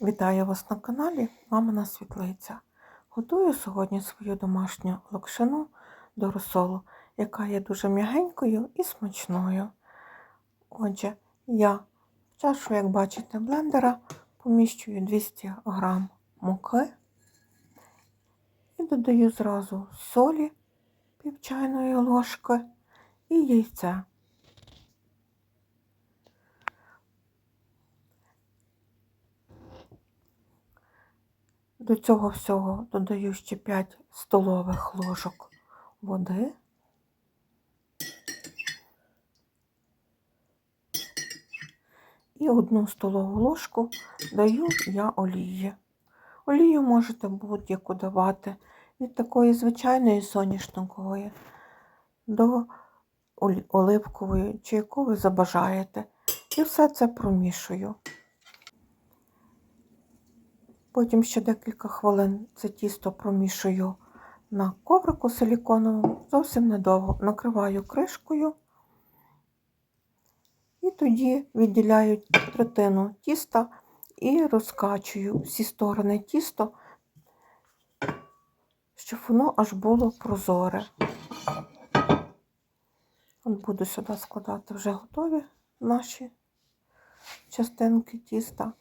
Вітаю вас на каналі Мамина Світлиця. Готую сьогодні свою домашню локшину до розсолу, яка є дуже м'ягенькою і смачною. Отже, я в чашу, як бачите, блендера поміщую 200 г муки і додаю зразу солі пів чайної ложки і яйце. До цього всього додаю ще 5 столових ложок води. І одну столову ложку даю я олії. Олію можете будь-яку давати від такої звичайної соняшникової до оливкової, чи яку ви забажаєте. І все це промішую. Потім ще декілька хвилин це тісто промішую на коврику силіконовому, зовсім недовго накриваю кришкою і тоді відділяю третину тіста і розкачую всі сторони тісто, щоб воно аж було прозоре. От буду сюди складати вже готові наші частинки тіста.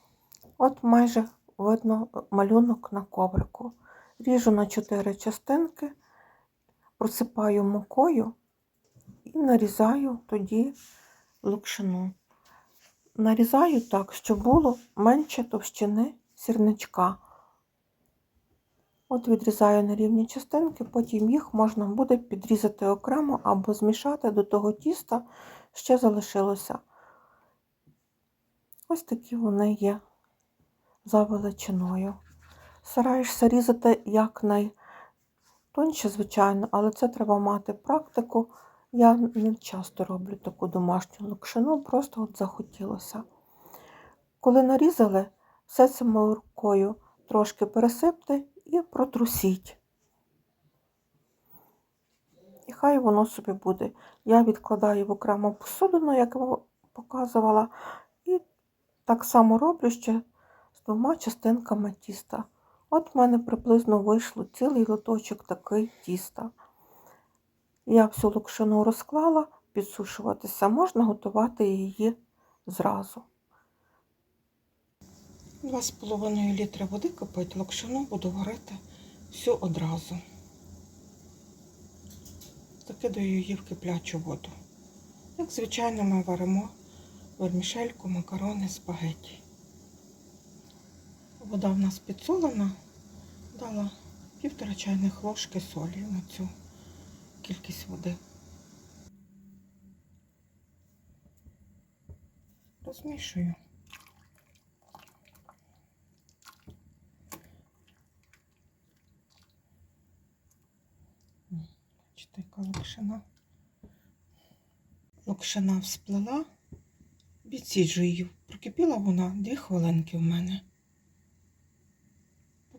От майже видно малюнок на коврику. Ріжу на 4 частинки, просипаю мукою і нарізаю тоді локшину. Нарізаю так, щоб було менше товщини сірничка. От відрізаю на рівні частинки, потім їх можна буде підрізати окремо або змішати до того тіста, що залишилося. Ось такі вони є за величиною. Стараєшся різати якнайтоньше, звичайно, але це треба мати практику. Я не часто роблю таку домашню локшину, просто от захотілося. Коли нарізали, все це рукою трошки пересипте і протрусіть. І хай воно собі буде. Я відкладаю в окрему посудину, як я показувала, і так само роблю ще двома частинками тіста. От в мене приблизно вийшло цілий лоточок такий тіста. Я всю локшину розклала, підсушуватися, можна готувати її зразу. 2,5 літра води кипить, локшину буду варити всю одразу. Закидаю її в киплячу воду. Як звичайно, ми варимо вермішельку, макарони, спагетті. Вода в нас підсолена, дала півтора чайних ложки солі на цю кількість води. Розмішую. Бачите, яка локшина. Локшина всплила, відсіджу її. Прокипіла вона 2 хвилинки в мене.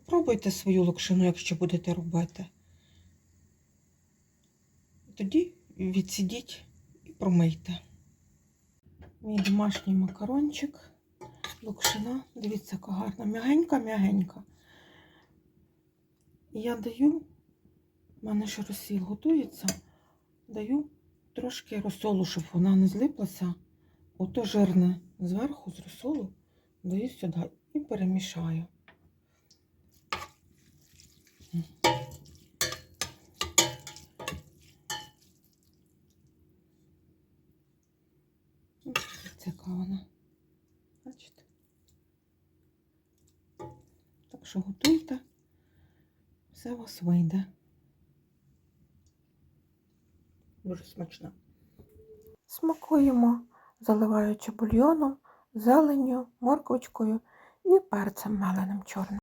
Попробуйте свою локшину, якщо будете робити. Тоді відсидіть і промийте. Мій домашній макарончик, локшина. Дивіться, яка гарна, м'ягенька-м'ягенька. Я даю, в мене ще розсіл готується, даю трошки розсолу, щоб вона не злиплася. Ото жирне зверху з розсолу даю сюди і перемішаю. Яка вона. Бачите? Так що готуйте, все у вас вийде. Дуже смачно. Смакуємо, заливаючи бульйоном, зеленню, морквочкою і перцем меленим чорним.